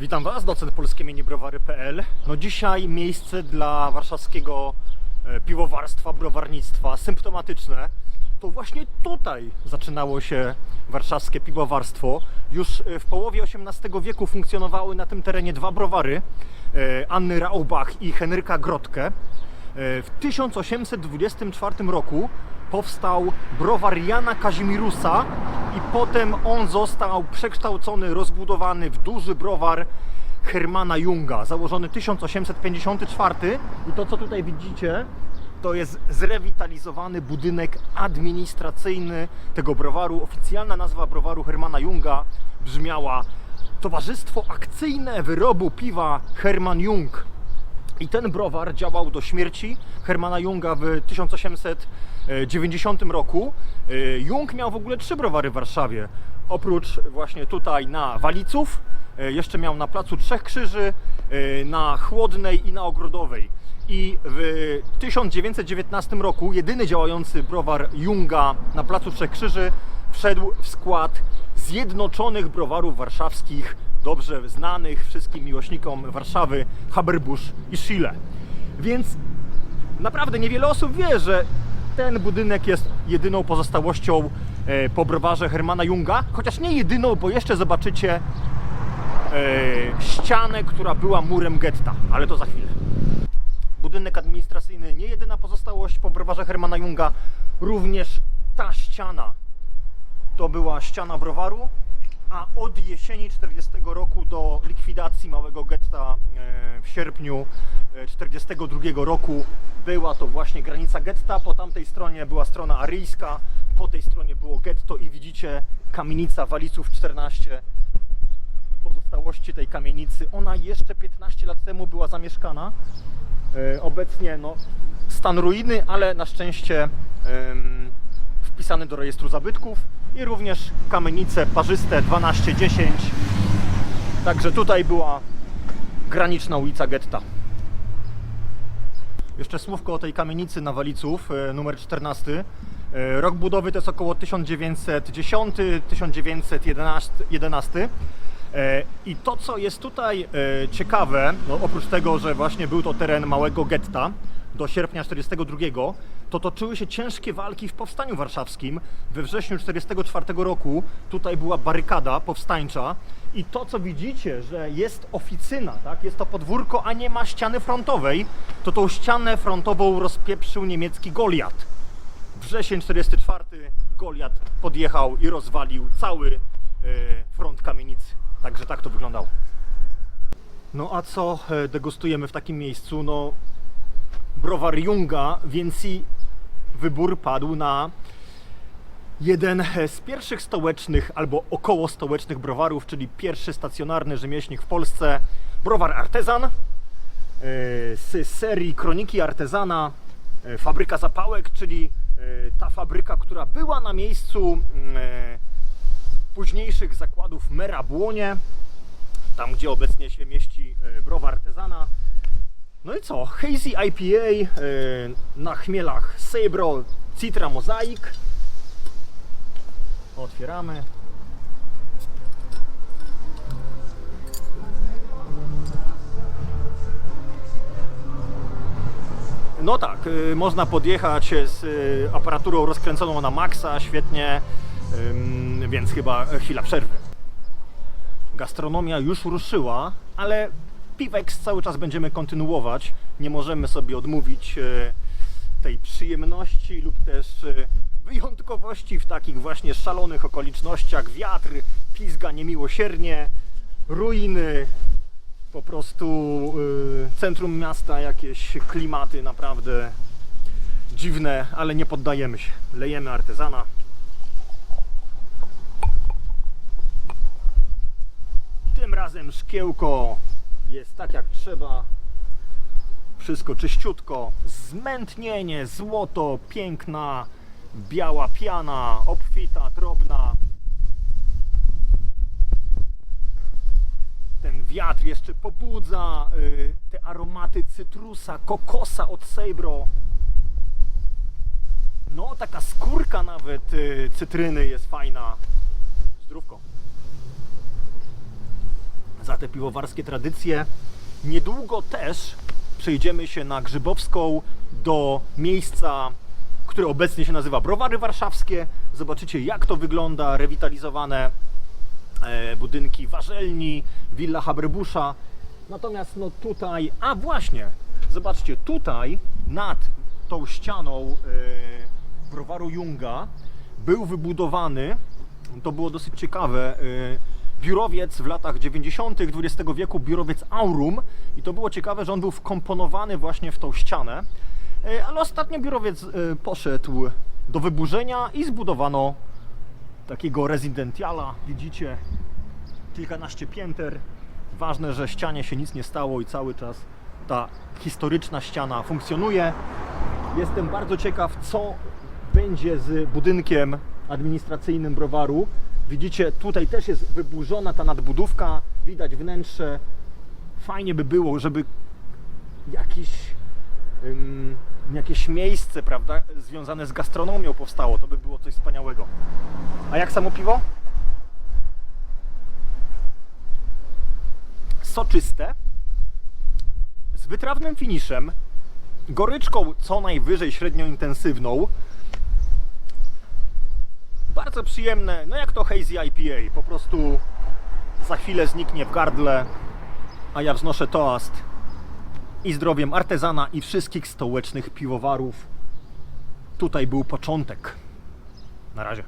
Witam Was, docent polskie minibrowary.pl. No dzisiaj miejsce dla warszawskiego e, piwowarstwa, browarnictwa symptomatyczne. To właśnie tutaj zaczynało się warszawskie piwowarstwo. Już e, w połowie XVIII wieku funkcjonowały na tym terenie dwa browary, e, Anny Raubach i Henryka Grotkę. E, W 1824 roku powstał browar Jana Kazimirusa potem on został przekształcony, rozbudowany w duży browar Hermana Junga, założony 1854 i to co tutaj widzicie to jest zrewitalizowany budynek administracyjny tego browaru. Oficjalna nazwa browaru Hermana Junga brzmiała Towarzystwo Akcyjne Wyrobu Piwa Herman Jung. I ten browar działał do śmierci Hermana Junga w 1890 roku. E, Jung miał w ogóle trzy browary w Warszawie. Oprócz właśnie tutaj na Waliców, e, jeszcze miał na Placu Trzech Krzyży, e, na Chłodnej i na Ogrodowej. I w 1919 roku jedyny działający browar Junga na Placu Trzech Krzyży wszedł w skład Zjednoczonych Browarów Warszawskich, dobrze znanych wszystkim miłośnikom Warszawy, Haberbusch i Schiele. Więc naprawdę niewiele osób wie, że ten budynek jest jedyną pozostałością e, po browarze Hermana Junga, chociaż nie jedyną, bo jeszcze zobaczycie e, ścianę, która była murem getta, ale to za chwilę. Budynek administracyjny nie jedyna pozostałość po browarze Hermana Junga, również ta ściana to była ściana browaru, a od jesieni 40 roku do likwidacji małego getta e, w sierpniu e, 42 roku była to właśnie granica getta. Po tamtej stronie była strona aryjska, po tej stronie było getto i widzicie kamienica Waliców 14 pozostałości tej kamienicy. Ona jeszcze 15 lat temu była zamieszkana. E, Obecnie no, stan ruiny, ale na szczęście wpisany do rejestru zabytków i również kamienice parzyste 1210. Także tutaj była graniczna ulica Getta. Jeszcze słówko o tej kamienicy na Waliców, e, numer 14. E, Rok budowy to jest około 1910-1911. E, I to, co jest tutaj ciekawe, no oprócz tego, że właśnie był to teren małego getta do sierpnia 1942, to toczyły się ciężkie walki w powstaniu warszawskim. We wrześniu 1944 roku tutaj była barykada powstańcza i to, co widzicie, że jest oficyna, tak? jest to podwórko, a nie ma ściany frontowej, to tą ścianę frontową rozpieprzył niemiecki Goliat. Wrzesień 44 Goliat podjechał i rozwalił cały e, front kamienicy. Także tak to wyglądało. No a co e, degustujemy w takim miejscu? No browar Junga, więc i wybór padł na jeden z pierwszych stołecznych albo około stołecznych browarów, czyli pierwszy stacjonarny rzemieślnik w Polsce, browar Artezan e, z serii Kroniki Artezana, e, fabryka zapałek, czyli e, ta fabryka, która była na miejscu późniejszych zakładów Mera Błonie, tam gdzie obecnie się mieści browar Artezana. No i co? Hazy IPA e, na chmielach Sabro Citra Mosaic. Otwieramy. No tak, y, można podjechać z y, aparaturą rozkręconą na maksa, świetnie, więc chyba chwila przerwy. Gastronomia już ruszyła, ale Piwex cały czas będziemy kontynuować. Nie możemy sobie odmówić e, tej przyjemności lub też e, wyjątkowości w takich właśnie szalonych okolicznościach. Wiatr pizga niemiłosiernie, ruiny, po prostu e, centrum miasta, jakieś klimaty naprawdę dziwne, ale nie poddajemy się. Lejemy artezana. Tym razem szkiełko jest tak jak trzeba. Wszystko czyściutko, zmętnienie, złoto, piękna, biała piana, obfita, drobna. Ten wiatr jeszcze pobudza y, te aromaty cytrusa, kokosa od Sabro. No, taka skórka nawet y, cytryny jest fajna. Zdrówko. Za bogate piwowarskie tradycje. Niedługo też przejdziemy się na Grzybowską do miejsca, które obecnie się nazywa Browary Warszawskie. Zobaczycie jak to wygląda, rewitalizowane e, budynki warzelni, willa Haberbusza. Natomiast no tutaj, a właśnie, zobaczcie, tutaj nad tą ścianą e, browaru Junga był wybudowany, to było dosyć ciekawe, e, biurowiec w latach 90. XX wieku, biurowiec Aurum i to było ciekawe, że on był wkomponowany właśnie w tą ścianę, E, ale ostatnio biurowiec e, poszedł do wyburzenia i zbudowano takiego rezydentiala, widzicie, kilkanaście pięter. Ważne, że ścianie się nic nie stało i cały czas ta historyczna ściana funkcjonuje. Jestem bardzo ciekaw, co będzie z budynkiem administracyjnym browaru. Widzicie, tutaj też jest wyburzona ta nadbudówka, widać wnętrze. Fajnie by było, żeby jakiś, ym, jakieś miejsce, prawda, związane z gastronomią powstało. To by było coś wspaniałego. A jak samo piwo? Soczyste, z wytrawnym finiszem, goryczką co najwyżej średnio intensywną. Bardzo przyjemne, no jak to hazy IPA, po prostu za chwilę zniknie w gardle, a ja wznoszę toast i zdrowiem artezana i wszystkich stołecznych piwowarów. Tutaj był początek. Na razie.